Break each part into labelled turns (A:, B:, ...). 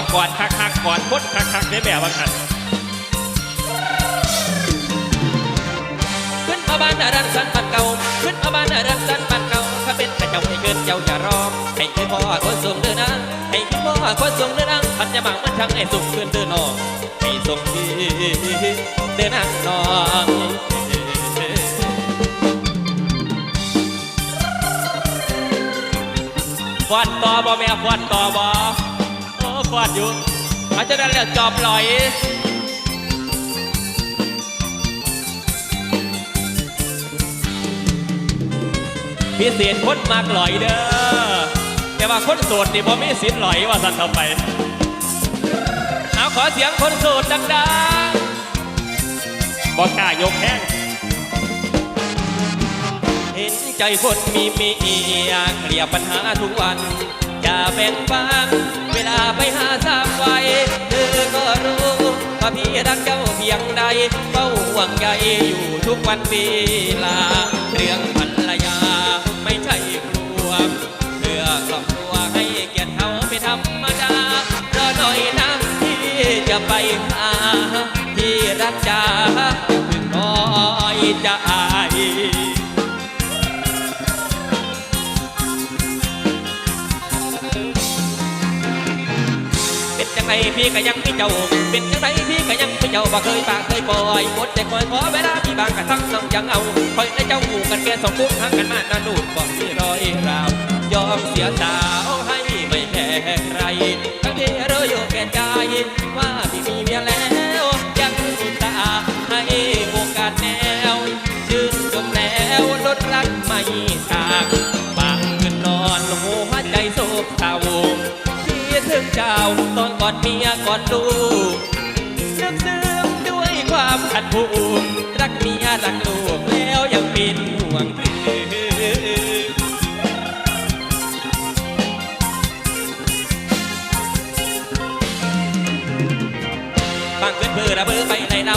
A: ากอดคักคักๆกอดพดคักคักได้แบบว่ากัน
B: ขึ้นมาบ้านรังสรรค์บ้านเก่าขึ้นมาบ้านรังสรรค์บ้านเก่าถ้าเป็นกระเจ้าให้เกินเจ้าอย่ารอให้คือพ่อคนส่งเดินนะให้คือพ่อคนส่งเดินนะพันจะบังมันช่างให้ส่งเกินเดินนองให้ส่งพี่เดินนั่งนอง
A: ฟอนต่อบ่แม่ฟอนต่อบ่ โอ้ฟอยู่เขาจะได้แล้วจอบลอยพิเศษคนมากลอยเด้อแต่ว่าคนโสดนี่บ่มีสิทธิ์ลอยว่าสันต่อไปเอาขอเสียงคนโสดดังๆบอกกล้ายกแห้ง
B: เห็นใจคนมีเมียเคลียปัญหาทุกวัน อย่าแบ่งปัน ลาไปหาสามวัยเธอก็รู้ว่าพี่รักเจ้าเพียงใดเฝ้าห่วงใยอยู่ทุกวันเวลา เรื่องภรรยาไม่ใช่ครัวเพื่อครอบครัวให้เกียรติเขาเป็นธรรมดารอหน่อยนะที่จะไปหาที่รักจ้าถึงน้อยใจเป็นจั ไรพี่ก็ยังไม่เจ้า เป็นจังไงพี่ก็ยังไม่เจ้าบ่เคยปากเคยปล่อยหมดแต่คอยขอเวลาพี่บางกระทั่งน้องยังเอาคอยได้เจ้าหูกันแก่สองคู่ห่างกันมานานดูดบอกที่รอยราว ยอมเสียสาว ตอนกอดเมียกอดลูกนึกซึ้มด้วยความขัดผูกรักเมียรักลูกแล้วยังเป็นห่วงเธอบางคืนเพื่อระเบ้อไปในเรา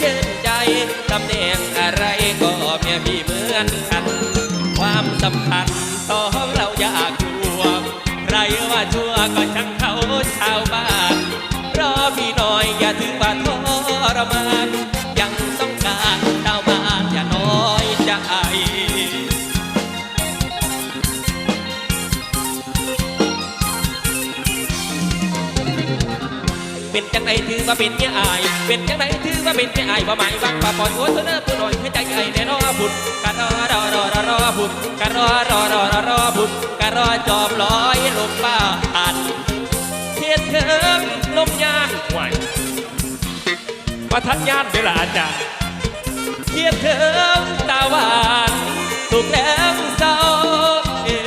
B: ชื่นใจตำแหน่งอะไรก็เมียพี่เหมือนกัน ความสำคัญต้องเราอยากกลัวใครว่าชั่วก็ช่าง เป็นจังไดถือว่าเป็นเมียอาย เป็นจังไดถือว่าเป็นเมียอายว่าหมายว่าป่าปล่อยโอ้ยเธอเน้อผู้หน่อยให้ใจไอ้แน่รอบุญการรอรอรอรอรอบุญการรอรอรอรอรอบุญการรอจอบลอยลมบ้านเทียนเถิงลมยาง
A: ไหวประทัดญาติเวลาอาจารย์
B: เทียนเถิงตาหวานสุขแรงเศร้าเอ่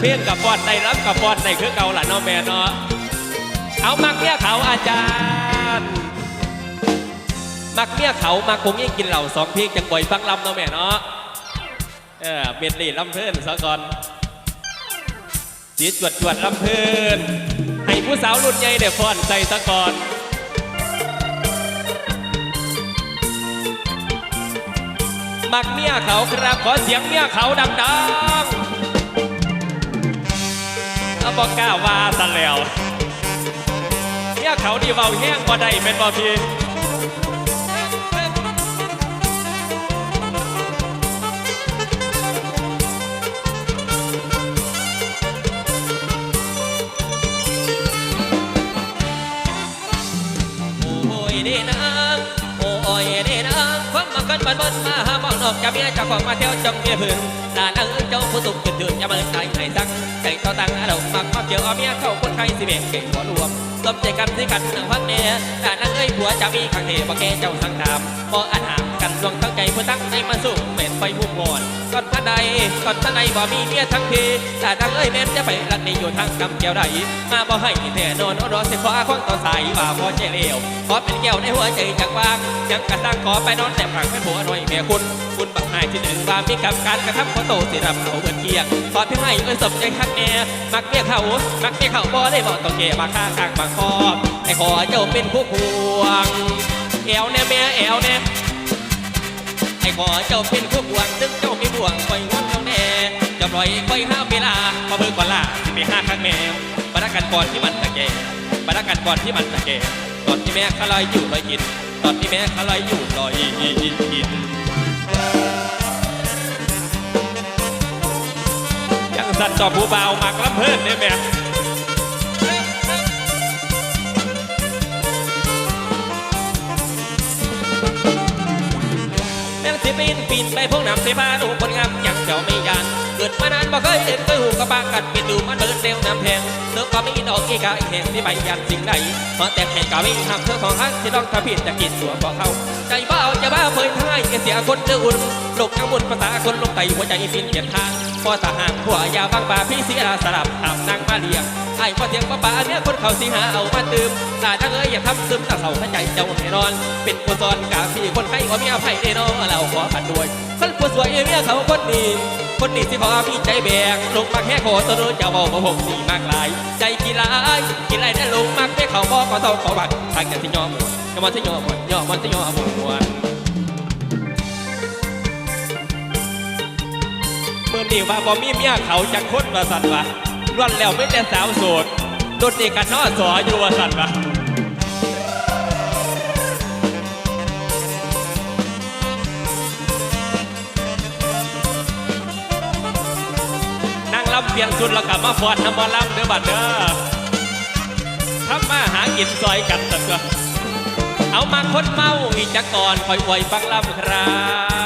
A: เพียงกับฟอนในรับกับฟอนในคือเก่าหล่ะเนาะแม่เนาะเอามักเนี่ยเขาอาจารย์
B: มักเมี่ยเขามักคงยังกินเหล่าสองเพียงจังบ่อยฟังลำเนาะแม่เนาะ
A: เออเบ็ดลีลำเพิ่นซะก่อนจีจวดจวดลำเพิ่นให้ผู้สาวรุ่นใหญ่เดี๋ยวฟอนใส่ซะก่อน
B: มักเมียเขาครับขอเสียงเมียเขาดัง
A: เอาบอกกล้าว่าซะแล้วเนี่ยเขาดีเบาแห้งบ่ได้เป็นบ่พี่
B: โอ้ยเด้นางโอ้ยเด้นางความมากันบันบันมาหามองน อกจะเมียเจ้าของมาเที่ยวจงเมียพื้นลานเออเจ้าผู้สุขจุดจุดอย่ามาใจให้สักใจต่อตังอารมณ์มักความเจียวเอาเมียเข้าคนไทยสิเบกเก่งหัวรวมสมใจกันสิกันหนึ่งพักเมียลานางเอ้ยผัวจะมีขังเทบ่แกเจ้าสังตามบ่อันหาร กันดวงทั้งใจเพื่อตั้งใจมาสู้เหม็นไฟมุ่งวอนก่อนพระใดก่อนพระใดบ่มีเมียทั้งทีแต่ดังเอ้ยแม่นจะไปรักในอยู่ทางกำเกี่ยวใดมาบ่ให้แน่นอนรอสิขอควงต่อสายว่าพอใจเลวขอเป็นแก้วในหัวใจจากว่างยังกระตั้งขอไปนอนแต่ผักให้ผัวหน่อยแม่คุณคุณบักหายที่หนึ่งว่ามีกับการกระทำขอโตสิรับเอาเบิดเกียงขอเพียงให้เอ้ยสมใจคักแน่มักเมียเขามักเมียเขาบ่ได้บอกต้องเกมาข้างกลางบางคอไอ้ขอเจ้าเป็นผู้ควงแอวแน่แม่แอวแน่ ไอ้ขอเจ้าเป็นผู้บวงซึ่งเจ้ามีบ่วงคอยงอนเจ้าแน่จะปล่อยคอยห้าเวลาพอเบิกก่อนล่ะสิไปห้าครั้งแมวบรรกันก่อนที่มันตะเกบรรกันก่อนที่มันตะเกตอนที่แม่ขลอยอยู่ลอยกิน ตอนที่แม่ขลอยอยู่ลอยกินยังสัตว์จอบผู้เบาหมักลำเพิ่นเนี่ยแม่ ปีนไปพวกน้ำเสพาดูคนงามอย่างเจ้าไม่ยาน เกิดมานานบ่เคยเห็นเคยหูกระปากัดปิดดูมันเบิดเร็วน้ำแพงเนื้อก็มีดอกอีกาอีแห่งที่ใบยันสิ่งใดเพราแต่แห่งกาวิ่งหักเธอของฮักที่ต้องทำผิดจะกินตัวของเขาใจบ้าจะบ้าเผยท้ายเสียคนเดืออุ่นหลกทั้งวลภาษาคนลงไตหัวใจฟินเปลี่ยนทาง พอตาห่างหัวยาบางป่าพี่เสียสลับทำนางมาเลี้ยงไอ้พอเสียงป้าป่าเนี่ยคนเขาสิหาเอามาตืมตาจังเอ้ยอย่าทำซึมตาเสาใจเจ้าให้นอน เป็นผู้ซอนกาพี่คนไข้ก็มีอภัยแน่นอนเราขอผัดด้วยคนผู้สวยเมียเขาคนนี้คนนี้สิพอมีใจแบงลงมาแค่ขอตัวรู้จะบอกว่าผมมีมากลาย ใจกีฬายกีฬายนั่นลงมากไม่เขาบอกก็ต้องขอบัตรทางจะสิยอมหมดก็มันสิยอมหมดยอมมันสิยอมหมด นี่ว่าบ่มีเมียเขาจังคนว่าสัตว์วะล้วนแล้วไม่แต่สาวโสดโดดเด็กกันนอสออยู่ว่าสัตว์วะนั่งลำเปลี่ยนชุดแล้วกลับมาฟอดน้ำมาลำเด้อบัดเด้อทำมาหากินซอยกันสักตัวเอามาคนเมาอีกจักก่อนคอยอวยฟังลำครับ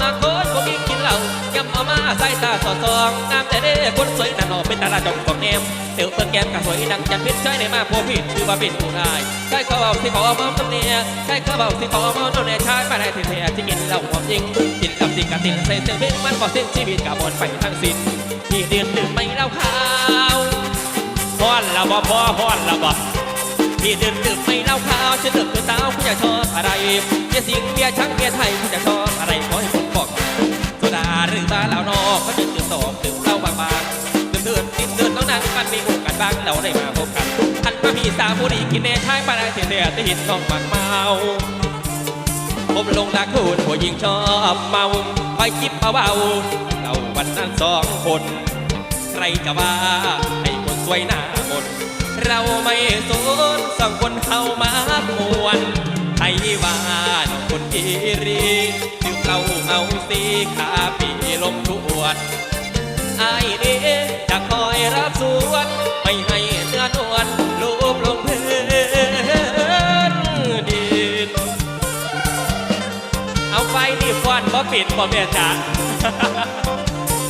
B: นะผมาโคตรผมกินกินเหล้ายำเอามาใส่ตาสอดซองงามแต่เด้คนสวยนั่นออกเป็นตาลาจงของแนมเดี๋ยวเปิ้นแก้มกะสวยดังจันพิษใช้ในมาพวผิดคือว่าเป็นผู้นายใช่เขาเอาสิขอมอมตำเนียใช่เขาเอาสิขอมอมตำเนียชายมาได้ที่เสียที่กินเหล้าความจริงกินกับสิ่งกับตินใส่เสื้อเพลงมันบอกสิ้นชีวิตกับบนไปทั้งสิ้นที่เดือนดื่มไม่เล้าขาวฮ้อนละบ่พอฮ้อนละบ่พี่ดื่มดื่มไม่เล้าขาวฉันดื่มตัวสาวคุณอยากชอบอะไรเบียร์สิงเบียร์ชังเบียร์ไทยคุณอยากชอบอะไร หรือบ้าเหล้านอกเขาจะดื่มสองดื่มเหล้าบางๆดื่มเดือนติดเดือนแล้วนางมันมีโอกาสบ้างเราได้มาพบกันอันมาพี่สาวผู้ดีกินเนชายปลาเสียเสียที่หินน้องบางเมาผมลงรักคุณผู้หญิงชอบเมาคอยคิดเบาๆเราวันนั้นสองคนใครจะว่าให้คนสวยหน้ามนเราไม่สนสองคนเข้ามามวนให้ว่าคนกีรี ไม่ให้เนื้อนวลลูบลงพื้นดิน เอาไฟนี่ฟอนบ่ปิดบ่เมียจ๋า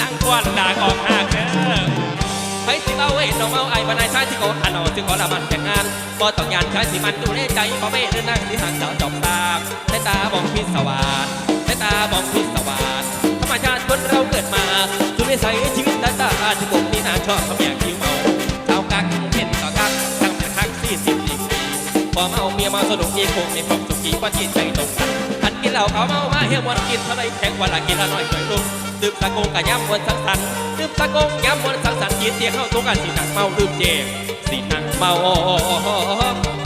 B: นั่งควันด่าออกหากเด้อไปสิเอาเว้ยน้องเอาไอ้บันไดชายที่เขาหันเอาที่ขอละมันแต่งงานบ่ต้องยานชายสิมันดูในใจบ่ไม่เดินนั่งที่หักเจ้าจอมตามในตามองพิศวาสในตามองพิศวาสธรรมชาติคนเราเกิดมาสุดวิสัยชีวิตตาตาที่ผมนี่นาชอบเขาแยกคิวเมา พอเมาเมียมาสนุกอีกคงในความสุขอีกว่าจิตใจตรงกันอันกินเหล้าเขาเมามาเฮียวันกินเท่าไรแข็งกว่าละกินละน้อยเคยรุ่มดื่มตะโกงกับย้ำวันสังสรรค์ดื่มตะโกงย้ำวันสังสรรค์กินเสียเข้าทุกกันสีหนักเมาลืมเจงสีหนักเมา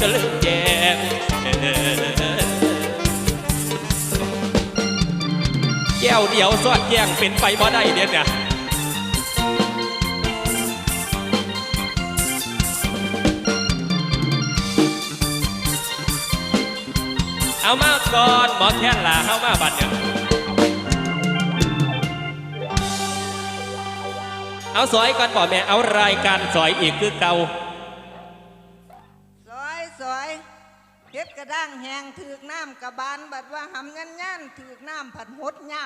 B: จะลืมเจงแก้วเดียวสอดแย่งเป็นไปบ่ได้เด็ดเนี่ย เอามาก่อนหมอแค่นลาเข้ามาบัดเนี่ยเอาสอยก่อนบอกแม่เอารายการสอยอีกคือเก่า
C: สอยสอยเก็บกระด้างแหงถือกน้ำกระบาลบัดว่าหำงันยันถือกน้ำผัดหดเงา